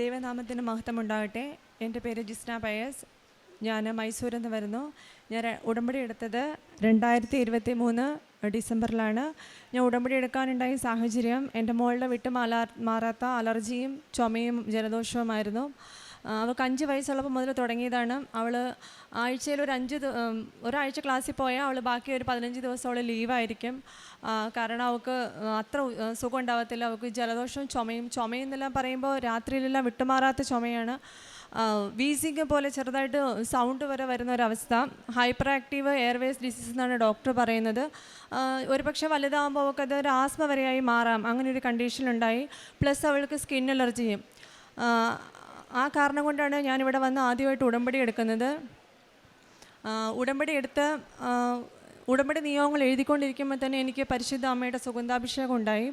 ദൈവനാമത്തിന് മഹത്വം ഉണ്ടാകട്ടെ എന്റെ പേര് ജിസ്ന പയസ്. ഞാൻ മൈസൂരിൽ നിന്ന് വരുന്നു. ഞാൻ ഉടമ്പടി എടുത്തത് രണ്ടായിരത്തി ഇരുപത്തി മൂന്ന് ഡിസംബറിലാണ്. ഞാൻ ഉടമ്പടി എടുക്കാനുണ്ടായ സാഹചര്യം എന്റെ മോളുടെ വിട്ട് അലർ മാറാത്ത അലർജിയും ചുമയും ജലദോഷവുമായിരുന്നു. അവൾക്ക് അഞ്ച് വയസ്സുള്ളപ്പോൾ മുതൽ തുടങ്ങിയതാണ്. അവൾ ആഴ്ചയിൽ ഒരു അഞ്ച് ഒരാഴ്ച ക്ലാസ്സിൽ പോയാൽ അവൾ ബാക്കി ഒരു പതിനഞ്ച് ദിവസം അവൾ ലീവായിരിക്കും കാരണം അവൾക്ക് അത്ര സുഖം ഉണ്ടാകത്തില്ല അവൾക്ക് ജലദോഷവും ചുമയും ചുമയെന്നെല്ലാം പറയുമ്പോൾ രാത്രിയിലെല്ലാം വിട്ടുമാറാത്ത ചുമയാണ്. വീസിങ് പോലെ ചെറുതായിട്ട് സൗണ്ട് വരെ വരുന്ന ഒരവസ്ഥ. ഹൈപ്പർ ആക്റ്റീവ് എയർവേസ് ഡിസീസ് എന്നാണ് ഡോക്ടർ പറയുന്നത്. ഒരുപക്ഷെ വലുതാകുമ്പോൾ അവൾക്ക് അത് ഒരു ആസ്മ വരെയായി മാറാം. അങ്ങനെ ഒരു കണ്ടീഷനുണ്ടായി പ്ലസ് അവൾക്ക് സ്കിൻ അലർജിയും ആ, കാരണം കൊണ്ടാണ് ഞാനിവിടെ വന്ന് ആദ്യമായിട്ട് ഉടമ്പടി എടുക്കുന്നത്. ഉടമ്പടി എടുത്ത് ഉടമ്പടി നിയമങ്ങൾ എഴുതിക്കൊണ്ടിരിക്കുമ്പോൾ തന്നെ എനിക്ക് പരിശുദ്ധ അമ്മയുടെ സുഗന്ധാഭിഷേകം ഉണ്ടായി.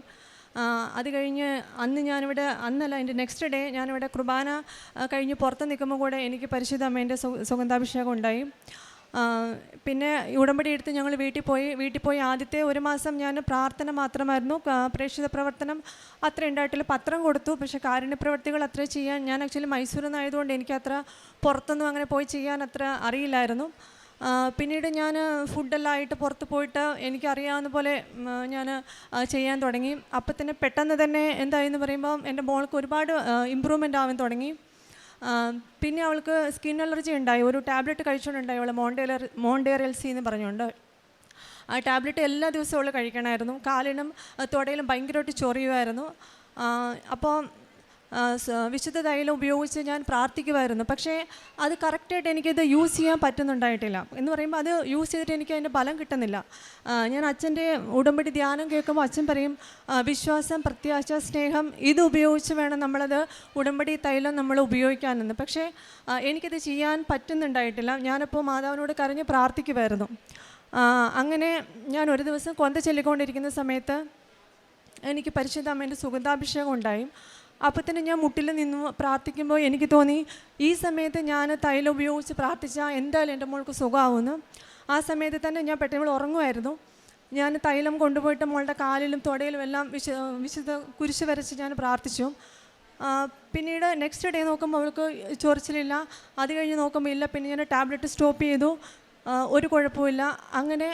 അത് കഴിഞ്ഞ് അന്ന് ഞാനിവിടെ അന്നല്ല എന്റെ നെക്സ്റ്റ് ഡേ ഞാനിവിടെ കുർബാന കഴിഞ്ഞ് പുറത്ത് നിൽക്കുമ്പോൾ കൂടെ എനിക്ക് പരിശുദ്ധ അമ്മേന്റെ സുഗന്ധാഭിഷേകം ഉണ്ടായി. പിന്നെ ഉടമ്പടി എടുത്ത് ഞങ്ങൾ വീട്ടിൽ പോയി വീട്ടിൽ പോയി ആദ്യത്തെ ഒരു മാസം ഞാൻ പ്രാർത്ഥന മാത്രമായിരുന്നു. പ്രേക്ഷിത പ്രവർത്തനം അത്ര ഉണ്ടായിട്ടില്ല. പത്രം കൊടുത്തു. പക്ഷേ കാരുണ്യപ്രവർത്തികൾ അത്ര ചെയ്യാൻ ഞാൻ ആക്ച്വലി മൈസൂരിൽ നിന്നായതുകൊണ്ട് എനിക്ക് അത്ര പുറത്തൊന്നും അങ്ങനെ പോയി ചെയ്യാൻ അത്ര അറിയില്ലായിരുന്നു. പിന്നീട് ഞാൻ ഫുഡെല്ലാം ആയിട്ട് പുറത്ത് പോയിട്ട് എനിക്കറിയാവുന്ന പോലെ ഞാൻ ചെയ്യാൻ തുടങ്ങി. അപ്പം തന്നെ പെട്ടെന്ന് തന്നെ എന്തായെന്ന് പറയുമ്പോൾ എന്റെ മോൾക്ക് ഒരുപാട് ഇമ്പ്രൂവ്മെന്റ് ആവാൻ തുടങ്ങി. പിന്നെ അവൾക്ക് സ്കിൻ അലർജി ഉണ്ടായി. ഒരു ടാബ്ലറ്റ് കഴിച്ചുകൊണ്ടുണ്ടായി അവൾ മോണ്ടേലർ മോണ്ടേറിയൽസി എന്ന് പറഞ്ഞുകൊണ്ട്. ആ ടാബ്ലറ്റ് എല്ലാ ദിവസവും അവൾ കഴിക്കണമായിരുന്നു. കാലിനും തുടയിലും ഭയങ്കരമായിട്ട് ചൊറിയുമായിരുന്നു. അപ്പോൾ വിശുദ്ധ തൈലം ഉപയോഗിച്ച് ഞാൻ പ്രാർത്ഥിക്കുമായിരുന്നു പക്ഷേ അത് കറക്റ്റായിട്ട് എനിക്കത് യൂസ് ചെയ്യാൻ പറ്റുന്നുണ്ടായിട്ടില്ല. എന്ന് പറയുമ്പോൾ അത് യൂസ് ചെയ്തിട്ട് എനിക്ക് അതിന്റെ ഫലം കിട്ടുന്നില്ല. ഞാൻ അച്ഛന്റെ ഉടമ്പടി ധ്യാനം കേൾക്കുമ്പോൾ അച്ഛൻ പറയും വിശ്വാസം പ്രത്യാശ സ്നേഹം ഇത് ഉപയോഗിച്ച് വേണം നമ്മളത് ഉടമ്പടി തൈലം നമ്മൾ ഉപയോഗിക്കാനെന്ന്. പക്ഷേ എനിക്കത് ചെയ്യാൻ പറ്റുന്നുണ്ടായിട്ടില്ല. ഞാനപ്പോൾ മാതാവിനോട് കരഞ്ഞ് പ്രാർത്ഥിക്കുമായിരുന്നു അങ്ങനെ ഞാൻ ഒരു ദിവസം കൊന്ത ചൊല്ലിക്കൊണ്ടിരിക്കുന്ന സമയത്ത് എനിക്ക് പരിശുദ്ധ അമ്മേന്റെ സുഗന്ധാഭിഷേകം ഉണ്ടായി. അപ്പോൾ തന്നെ ഞാൻ മുട്ടിൽ നിന്ന് പ്രാർത്ഥിക്കുമ്പോൾ എനിക്ക് തോന്നി ഈ സമയത്ത് ഞാൻ തൈലം ഉപയോഗിച്ച് പ്രാർത്ഥിച്ചാൽ എന്തായാലും എന്റെ മോൾക്ക് സുഖമാവുമെന്ന്. ആ സമയത്ത് തന്നെ ഞാൻ പെട്ടെന്ന് ഉറങ്ങുമായിരുന്നു. ഞാൻ തൈലം കൊണ്ടുപോയിട്ട് മോളുടെ കാലിലും തൊടയിലും എല്ലാം വിശ വിശുദ്ധ കുരിശ് വരച്ച് ഞാൻ പ്രാർത്ഥിച്ചു. പിന്നീട് നെക്സ്റ്റ് ഡേ നോക്കുമ്പോൾ അവൾക്ക് ചൊറിച്ചിലില്ല. അത് കഴിഞ്ഞ് നോക്കുമ്പോൾ ഇല്ല. പിന്നെ ഞാൻ ടാബ്ലറ്റ് സ്റ്റോപ്പ് ചെയ്തു. ഒരു കുഴപ്പമില്ല അങ്ങനെ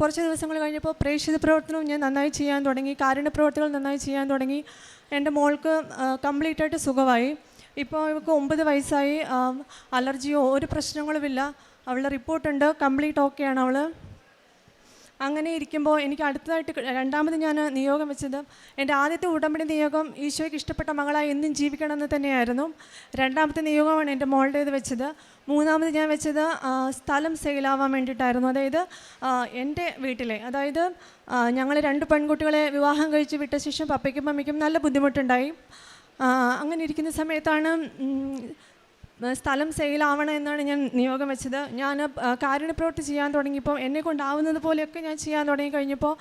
കുറച്ച് ദിവസങ്ങൾ കഴിഞ്ഞപ്പോൾ പ്രേക്ഷിത പ്രവർത്തനവും ഞാൻ നന്നായി ചെയ്യാൻ തുടങ്ങി. കാരുണ്യ പ്രവർത്തികൾ നന്നായി ചെയ്യാൻ തുടങ്ങി. എന്റെ മോൾക്ക് കംപ്ലീറ്റ് ആയിട്ട് സുഖമായി. ഇപ്പോൾ ഇവൾക്ക് ഒമ്പത് വയസ്സായി. അലർജിയോ ഒരു പ്രശ്നങ്ങളുമില്ല. അവളുടെ റിപ്പോർട്ടുണ്ട്. കംപ്ലീറ്റ് ഓക്കെയാണ് അവൾ അങ്ങനെ ഇരിക്കുമ്പോൾ എനിക്ക് അടുത്തതായിട്ട് രണ്ടാമത് ഞാൻ നിയോഗം വെച്ചത് എന്റെ ആദ്യത്തെ ഉടമ്പടി നിയോഗം ഈശോയ്ക്ക് ഇഷ്ടപ്പെട്ട മകളായി എന്നും ജീവിക്കണമെന്ന് തന്നെയായിരുന്നു. രണ്ടാമത്തെ നിയോഗമാണ് എന്റെ മോളുടേത് വെച്ചത്. മൂന്നാമത് ഞാൻ വെച്ചത് സ്ഥലം സെയിലാവാൻ വേണ്ടിയിട്ടായിരുന്നു. അതായത് എന്റെ വീട്ടിലെ അതായത് ഞങ്ങൾ രണ്ട് പെൺകുട്ടികളെ വിവാഹം കഴിച്ച് വിട്ട ശേഷം പപ്പയ്ക്കും മമ്മിക്കും നല്ല ബുദ്ധിമുട്ടുണ്ടായി. അങ്ങനെ ഇരിക്കുന്ന സമയത്താണ് സ്ഥലം സെയിലാവണം എന്നാണ് ഞാൻ നിയോഗം വെച്ചത്. ഞാൻ കാരുണ്യ പ്രവൃത്തി ചെയ്യാൻ തുടങ്ങിയപ്പോൾ എന്നെ കൊണ്ടാവുന്നത് പോലെയൊക്കെ ഞാൻ ചെയ്യാൻ തുടങ്ങി കഴിഞ്ഞപ്പോൾ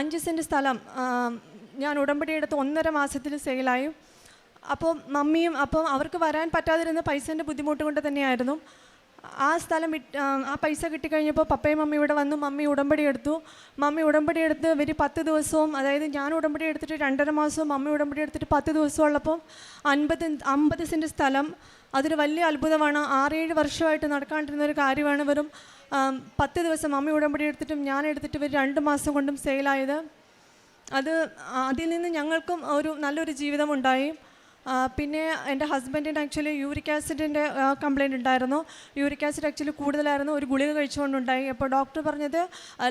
അഞ്ച് സെന്റ് സ്ഥലം ഞാൻ ഉടമ്പടി എടുത്ത് ഒന്നര മാസത്തിൽ സെയിലായി. അപ്പോൾ മമ്മിയും അപ്പം അവർക്ക് വരാൻ പറ്റാതിരുന്ന പൈസേന്റെ ബുദ്ധിമുട്ട് കൊണ്ട് തന്നെയായിരുന്നു. ആ സ്ഥലം വിട്ട് ആ, പൈസ കിട്ടിക്കഴിഞ്ഞപ്പോൾ പപ്പയും മമ്മി ഇവിടെ വന്നു. മമ്മി ഉടമ്പടി എടുത്തു. മമ്മി ഉടമ്പടി എടുത്ത് ഇവർ പത്ത് ദിവസവും അതായത് ഞാൻ ഉടമ്പടി എടുത്തിട്ട് രണ്ടര മാസവും മമ്മി ഉടമ്പടി എടുത്തിട്ട് പത്ത് ദിവസം ഉള്ളപ്പോൾ അൻപത് അമ്പത് സെന്റ് സ്ഥലം. അതൊരു വലിയ അത്ഭുതമാണ്. ആറേഴ് വർഷമായിട്ട് നടക്കാണ്ടിരുന്ന ഒരു കാര്യമാണ് വെറും പത്ത് ദിവസം മമ്മി ഉടമ്പടി എടുത്തിട്ടും ഞാൻ എടുത്തിട്ട് ഇവർ രണ്ട് മാസം കൊണ്ടും സെയിലായത് അത് അതിൽ നിന്ന് ഞങ്ങൾക്കും ഒരു നല്ലൊരു ജീവിതം ഉണ്ടായി. പിന്നെ എന്റെ ഹസ്ബൻഡിന് ആക്ച്വലി യൂറിക് ആസിഡിന്റെ കംപ്ലയിന്റ് ഉണ്ടായിരുന്നു. യൂറിക് ആസിഡ് ആക്ച്വലി കൂടുതലായിരുന്നു. ഒരു ഗുളിക കഴിച്ചുകൊണ്ടുണ്ടായി. അപ്പോൾ ഡോക്ടർ പറഞ്ഞത്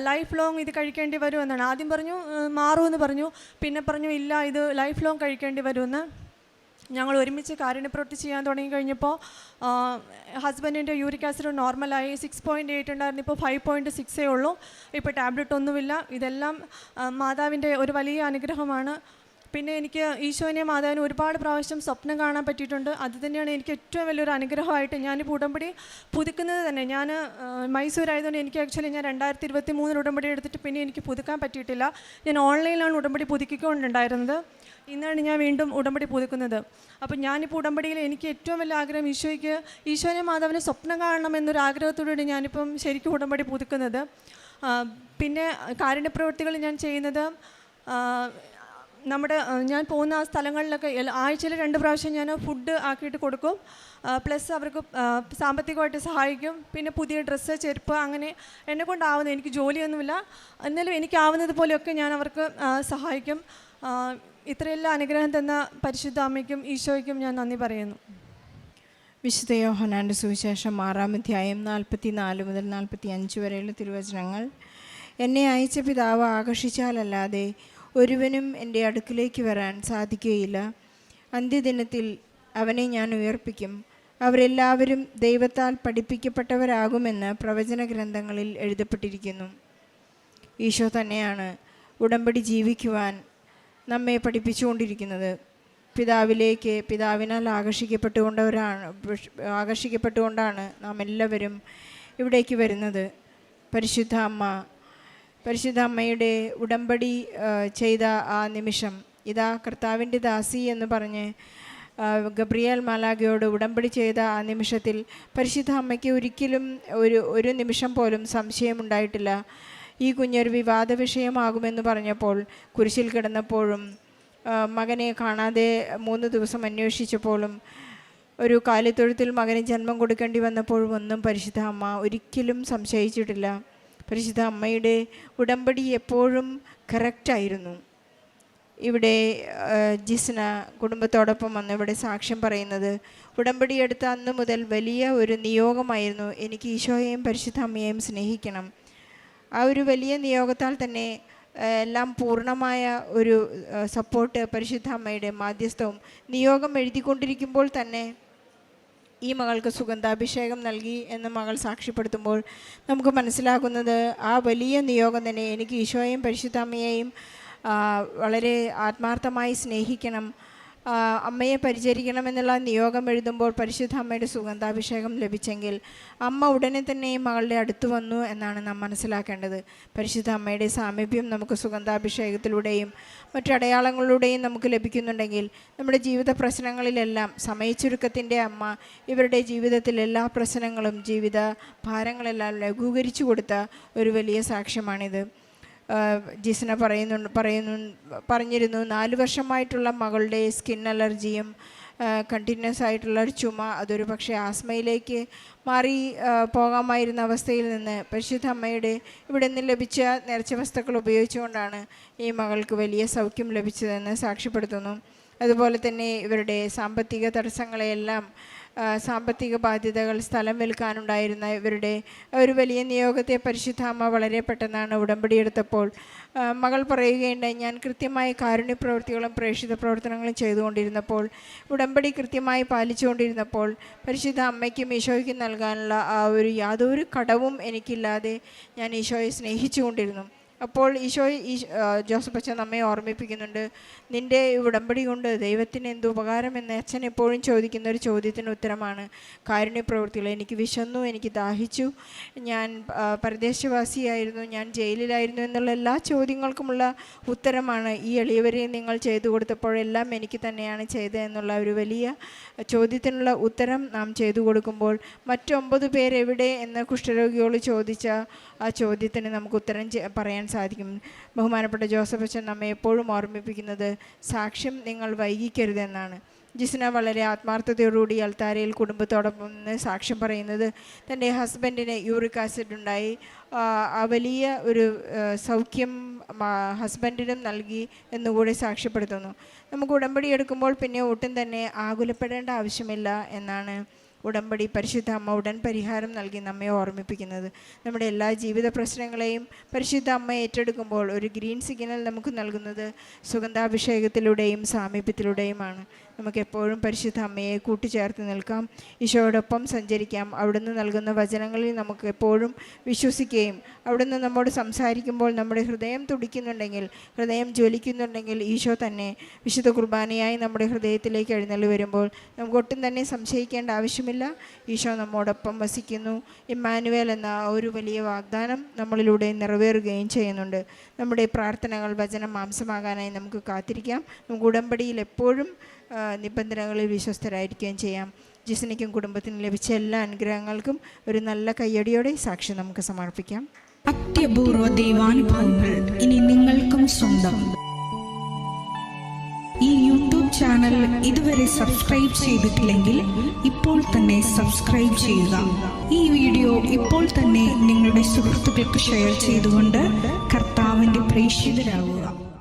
ലൈഫ് ലോങ് ഇത് കഴിക്കേണ്ടി വരുമെന്നാണ് ആദ്യം പറഞ്ഞു മാറുമെന്ന് പറഞ്ഞു. പിന്നെ പറഞ്ഞു ഇല്ല ഇത് ലൈഫ് ലോങ് കഴിക്കേണ്ടി വരുമെന്ന് ഞങ്ങൾ ഒരുമിച്ച് കാരുണ്യപ്രവൃത്തി ചെയ്യാൻ തുടങ്ങി കഴിഞ്ഞപ്പോൾ ഹസ്ബൻഡിന്റെ യൂറിക് ആസിഡ് നോർമലായി. സിക്സ് പോയിന്റ് എയ്റ്റ് ഉണ്ടായിരുന്നു. ഇപ്പോൾ ഫൈവ് പോയിന്റ് സിക്സേ ഉള്ളൂ. ഇപ്പോൾ ടാബ്ലറ്റ് ഒന്നുമില്ല. ഇതെല്ലാം മാതാവിന്റെ ഒരു വലിയ അനുഗ്രഹമാണ്. പിന്നെ എനിക്ക് ഈശോനെ മാതാവിനെ ഒരുപാട് പ്രാവശ്യം സ്വപ്നം കാണാൻ പറ്റിയിട്ടുണ്ട്. അത് തന്നെയാണ് എനിക്ക് ഏറ്റവും വലിയൊരു അനുഗ്രഹമായിട്ട് ഞാനിപ്പോൾ ഉടമ്പടി പുതുക്കുന്നത് തന്നെ. ഞാൻ മൈസൂർ ആയതുകൊണ്ട് എനിക്ക് ആക്ച്വലി ഞാൻ രണ്ടായിരത്തി ഇരുപത്തി മൂന്നിൽ ഉടമ്പടി എടുത്തിട്ട് പിന്നെ എനിക്ക് പുതുക്കാൻ പറ്റിയിട്ടില്ല. ഞാൻ ഓൺലൈനിലാണ് ഉടമ്പടി പുതുക്കിക്കൊണ്ടുണ്ടായിരുന്നത്. ഇന്നാണ് ഞാൻ വീണ്ടും ഉടമ്പടി പുതുക്കുന്നത്. അപ്പോൾ ഞാനിപ്പോൾ ഉടമ്പടിയിൽ എനിക്ക് ഏറ്റവും വലിയ ആഗ്രഹം ഈശോയ്ക്ക് ഈശോനെ മാതാവിനെ സ്വപ്നം കാണണം എന്നൊരു ആഗ്രഹത്തോടുകൂടി ഞാനിപ്പം ശരിക്കും ഉടമ്പടി പുതുക്കുന്നത്. പിന്നെ കാരുണ്യപ്രവൃത്തികൾ ഞാൻ ചെയ്യുന്നത് നമ്മുടെ ഞാൻ പോകുന്ന ആ സ്ഥലങ്ങളിലൊക്കെ ആഴ്ചയിൽ രണ്ട് പ്രാവശ്യം ഞാൻ ഫുഡ് ആക്കിയിട്ട് കൊടുക്കും. പ്ലസ് അവർക്ക് സാമ്പത്തികമായിട്ട് സഹായിക്കും. പിന്നെ പുതിയ ഡ്രസ്സ് ചെരുപ്പ് അങ്ങനെ എന്നെ കൊണ്ടാവുന്ന എനിക്ക് ജോലിയൊന്നുമില്ല. എന്നാലും എനിക്കാവുന്നത് പോലെയൊക്കെ ഞാൻ അവർക്ക് സഹായിക്കും. ഇത്രയെല്ലാം അനുഗ്രഹം തന്ന പരിശുദ്ധ അമ്മയ്ക്കും ഈശോയ്ക്കും ഞാൻ നന്ദി പറയുന്നു. വിശുദ്ധ യോഹനാന്റെ സുവിശേഷം ആറാം അധ്യായം നാൽപ്പത്തി നാല് മുതൽ നാൽപ്പത്തി അഞ്ച് വരെയുള്ള തിരുവചനങ്ങൾ. എന്നെ അയച്ച പിതാവ് ആകർഷിച്ചാലല്ലാതെ ഒരുവനും എന്റെ അടുക്കിലേക്ക് വരാൻ സാധിക്കുകയില്ല. അന്ത്യദിനത്തിൽ അവനെ ഞാൻ ഉയർപ്പിക്കും. അവരെല്ലാവരും ദൈവത്താൽ പഠിപ്പിക്കപ്പെട്ടവരാകുമെന്ന് പ്രവചന ഗ്രന്ഥങ്ങളിൽ എഴുതപ്പെട്ടിരിക്കുന്നു. ഈശോ തന്നെയാണ് ഉടമ്പടി ജീവിക്കുവാൻ നമ്മെ പഠിപ്പിച്ചുകൊണ്ടിരിക്കുന്നത്. പിതാവിലേക്ക് പിതാവിനാൽ ആകർഷിക്കപ്പെട്ടുകൊണ്ടവരാണ് ആകർഷിക്കപ്പെട്ടുകൊണ്ടാണ് നാം എല്ലാവരും ഇവിടേക്ക് വരുന്നത്. പരിശുദ്ധ അമ്മ പരിശുദ്ധ അമ്മയുടെ ഉടമ്പടി ചെയ്ത ആ നിമിഷം ഇതാ കർത്താവിന്റെ ദാസി എന്ന് പറഞ്ഞ് ഗബ്രിയേൽ മാലാഗയോട് ഉടമ്പടി ചെയ്ത ആ നിമിഷത്തിൽ പരിശുദ്ധ അമ്മയ്ക്ക് ഒരിക്കലും ഒരു ഒരു നിമിഷം പോലും സംശയമുണ്ടായിട്ടില്ല ഈ കുഞ്ഞൊരു വിവാദ വിഷയമാകുമെന്ന് പറഞ്ഞപ്പോൾ കുരിശിൽ കിടന്നപ്പോഴും മകനെ കാണാതെ മൂന്ന് ദിവസം അന്വേഷിച്ചപ്പോഴും ഒരു കാലിത്തൊഴുത്തിൽ മകന് ജന്മം കൊടുക്കേണ്ടി വന്നപ്പോഴും ഒന്നും പരിശുദ്ധ അമ്മ ഒരിക്കലും സംശയിച്ചിട്ടില്ല. പരിശുദ്ധ അമ്മയുടെ ഉടമ്പടി എപ്പോഴും കറക്റ്റായിരുന്നു ഇവിടെ ജിസ്ന കുടുംബത്തോടൊപ്പം വന്ന് ഇവിടെ സാക്ഷ്യം പറയുന്നത് ഉടമ്പടി എടുത്ത അന്ന് മുതൽ വലിയ ഒരു നിയോഗമായിരുന്നു. എനിക്ക് ഈശോയെയും പരിശുദ്ധ അമ്മയെയും സ്നേഹിക്കണം. ആ ഒരു വലിയ നിയോഗത്താൽ തന്നെ എല്ലാം പൂർണമായ ഒരു സപ്പോർട്ട് പരിശുദ്ധ അമ്മയുടെ മാധ്യസ്ഥവും നിയോഗം എഴുതിക്കൊണ്ടിരിക്കുമ്പോൾ തന്നെ ഈ മകൾക്ക് സുഗന്ധാഭിഷേകം നൽകി എന്ന് മകൾ സാക്ഷ്യപ്പെടുത്തുമ്പോൾ നമുക്ക് മനസ്സിലാകുന്നത് ആ വലിയ നിയോഗം തന്നെ എനിക്ക് ഈശോയെയും പരിശുദ്ധമ്മയെയും വളരെ ആത്മാർത്ഥമായി സ്നേഹിക്കണം. അമ്മയെ പരിചരിക്കണമെന്നുള്ള നിയോഗം എഴുതുമ്പോൾ പരിശുദ്ധ അമ്മയുടെ സുഗന്ധാഭിഷേകം ലഭിച്ചെങ്കിൽ അമ്മ ഉടനെ തന്നെ ഈ മകളുടെ അടുത്ത് വന്നു എന്നാണ് നാം മനസ്സിലാക്കേണ്ടത്. പരിശുദ്ധ അമ്മയുടെ സാമീപ്യം നമുക്ക് സുഗന്ധാഭിഷേകത്തിലൂടെയും മറ്റടയാളങ്ങളിലൂടെയും നമുക്ക് ലഭിക്കുന്നുണ്ടെങ്കിൽ നമ്മുടെ ജീവിത പ്രശ്നങ്ങളിലെല്ലാം സമയച്ചുരുക്കത്തിന്റെ അമ്മ ഇവരുടെ ജീവിതത്തിലെ എല്ലാ പ്രശ്നങ്ങളും ജീവിത ഭാരങ്ങളെല്ലാം ലഘൂകരിച്ചു കൊടുത്ത ഒരു വലിയ സാക്ഷ്യമാണിത്. ജിസ്ന പറയുന്നു പറയുന്നു പറഞ്ഞിരുന്നു നാല് വർഷമായിട്ടുള്ള മകളുടെ സ്കിൻ അലർജിയും കണ്ടിന്യൂസ് ആയിട്ടുള്ള ഒരു ചുമ അതൊരു പക്ഷേ ആസ്മയിലേക്ക് മാറി പോകാമായിരുന്ന അവസ്ഥയിൽ നിന്ന് പരിശുദ്ധ അമ്മയുടെ ഇവിടെ നിന്ന് ലഭിച്ച നേർച്ച വസ്തുക്കൾ ഉപയോഗിച്ചുകൊണ്ടാണ് ഈ മകൾക്ക് വലിയ സൗഖ്യം ലഭിച്ചതെന്ന് സാക്ഷ്യപ്പെടുത്തുന്നു. അതുപോലെ തന്നെ ഇവരുടെ സാമ്പത്തിക തടസ്സങ്ങളെയെല്ലാം സാമ്പത്തിക ബാധ്യതകൾ സ്ഥലം വിൽക്കാനുണ്ടായിരുന്ന ഇവരുടെ ഒരു വലിയ നിയോഗത്തെ പരിശുദ്ധാമ്മ വളരെ പെട്ടെന്നാണ് ഉടമ്പടിയെടുത്തപ്പോൾ മകൾ പറയുകയുണ്ടായി ഞാൻ കൃത്യമായി കാരുണ്യ പ്രവൃത്തികളും പ്രേക്ഷിത പ്രവർത്തനങ്ങളും ചെയ്തുകൊണ്ടിരുന്നപ്പോൾ ഉടമ്പടി കൃത്യമായി പാലിച്ചുകൊണ്ടിരുന്നപ്പോൾ പരിശുദ്ധ അമ്മയ്ക്കും ഈശോയ്ക്കും നൽകാനുള്ള ആ ഒരു യാതൊരു കടവും എനിക്കില്ലാതെ ഞാൻ ഈശോയെ സ്നേഹിച്ചുകൊണ്ടിരുന്നു. അപ്പോൾ ഈശോ ഈ ജോസഫ് അച്ഛൻ നമ്മെ ഓർമ്മിപ്പിക്കുന്നുണ്ട്. നിന്റെ ഉടമ്പടി കൊണ്ട് ദൈവത്തിന് എന്ത് ഉപകാരം? എന്ന് അച്ഛൻ എപ്പോഴും ചോദിക്കുന്ന ഒരു ചോദ്യത്തിന് ഉത്തരമാണ്. കാരുണ്യ പ്രവൃത്തികൾ എനിക്ക് വിശന്നു എനിക്ക് ദാഹിച്ചു. ഞാൻ പരദേശവാസിയായിരുന്നു ഞാൻ ജയിലിലായിരുന്നു എന്നുള്ള എല്ലാ ചോദ്യങ്ങൾക്കുമുള്ള ഉത്തരമാണ്. ഈ എളിയവരെ നിങ്ങൾ ചെയ്തു കൊടുത്തപ്പോഴെല്ലാം എനിക്ക് തന്നെയാണ് ചെയ്തത് എന്നുള്ള ഒരു വലിയ ചോദ്യത്തിനുള്ള ഉത്തരം നാം ചെയ്തു കൊടുക്കുമ്പോൾ മറ്റൊമ്പത് പേരെവിടെ എന്ന് കുഷ്ഠരോഗിയോട് ചോദിച്ച ആ ചോദ്യത്തിന് നമുക്ക് ഉത്തരം പറയാൻ സാധിക്കും. ബഹുമാനപ്പെട്ട ജോസഫ് അച്ഛൻ നമ്മെ എപ്പോഴും ഓർമ്മിപ്പിക്കുന്നത് സാക്ഷ്യം നിങ്ങൾ വൈകിക്കരുതെന്നാണ്. ജിസ്ന വളരെ ആത്മാർത്ഥതയോടുകൂടി അൽത്താരയിൽ കുടുംബത്തോടൊപ്പം നിന്ന് സാക്ഷ്യം പറയുന്നത് തന്റെ ഹസ്ബൻഡിന് യൂറിക് ആസിഡ് ഉണ്ടായി. വലിയ ഒരു സൗഖ്യം ഹസ്ബൻഡിനും നൽകി എന്നുകൂടി സാക്ഷ്യപ്പെടുത്തുന്നു. നമുക്ക് ഉടമ്പടി എടുക്കുമ്പോൾ പിന്നെ ഒട്ടും തന്നെ ആകുലപ്പെടേണ്ട ആവശ്യമില്ല എന്നാണ് ഉടമ്പടി പരിശുദ്ധ അമ്മ ഉടൻ പരിഹാരം നൽകി നമ്മെ ഓർമ്മിപ്പിക്കുന്നത്. നമ്മുടെ എല്ലാ ജീവിത പ്രശ്നങ്ങളെയും പരിശുദ്ധ അമ്മ ഏറ്റെടുക്കുമ്പോൾ ഒരു ഗ്രീൻ സിഗ്നൽ നമുക്ക് നൽകുന്നത് സുഗന്ധാഭിഷേകത്തിലൂടെയും സാമീപ്യത്തിലൂടെയുമാണ്. നമുക്ക് എപ്പോഴും പരിശുദ്ധ അമ്മയെ കൂട്ടിച്ചേർത്ത് നിൽക്കാം. ഈശോയോടൊപ്പം സഞ്ചരിക്കാം. അവിടുന്ന് നൽകുന്ന വചനങ്ങളിൽ നമുക്ക് എപ്പോഴും വിശ്വസിക്കുകയും അവിടുന്ന് നമ്മോട് സംസാരിക്കുമ്പോൾ നമ്മുടെ ഹൃദയം തുടിക്കുന്നുണ്ടെങ്കിൽ ഹൃദയം ജ്വലിക്കുന്നുണ്ടെങ്കിൽ ഈശോ തന്നെ വിശുദ്ധ കുർബാനയായി നമ്മുടെ ഹൃദയത്തിലേക്ക് എഴുന്നള്ളി വരുമ്പോൾ നമുക്കൊട്ടും തന്നെ സംശയിക്കേണ്ട ആവശ്യമില്ല. ഈശോ നമ്മോടൊപ്പം വസിക്കുന്നു. ഇമ്മാനുവേൽ എന്ന ഒരു വലിയ വാഗ്ദാനം നമ്മളിലൂടെ നിറവേറുകയും ചെയ്യുന്നുണ്ട്. നമ്മുടെ പ്രാർത്ഥനകൾ വചനം മാംസമാകാനായി നമുക്ക് കാത്തിരിക്കാം. നമുക്ക് ഉടമ്പടിയിൽ എപ്പോഴും നിബന്ധനകളിൽ വിശ്വസ്തരായിരിക്കുകയും ചെയ്യാം. ജിസ്നയ്ക്കും കുടുംബത്തിനും ലഭിച്ച എല്ലാ അനുഗ്രഹങ്ങൾക്കും ഒരു നല്ല കയ്യടിയോടെ സാക്ഷി നമുക്ക് സമർപ്പിക്കാം. അത്യപൂർവ ദൈവാനുഭവങ്ങൾ ഇനി നിങ്ങൾക്കും സ്വന്തം. ഈ യൂട്യൂബ് ചാനൽ ഇതുവരെ സബ്സ്ക്രൈബ് ചെയ്തിട്ടില്ലെങ്കിൽ ഇപ്പോൾ തന്നെ സബ്സ്ക്രൈബ് ചെയ്യുക. ഈ വീഡിയോ ഇപ്പോൾ തന്നെ നിങ്ങളുടെ സുഹൃത്തുക്കൾക്ക് ഷെയർ ചെയ്തുകൊണ്ട് കർത്താവിന്റെ പ്രേക്ഷിതരാകുക.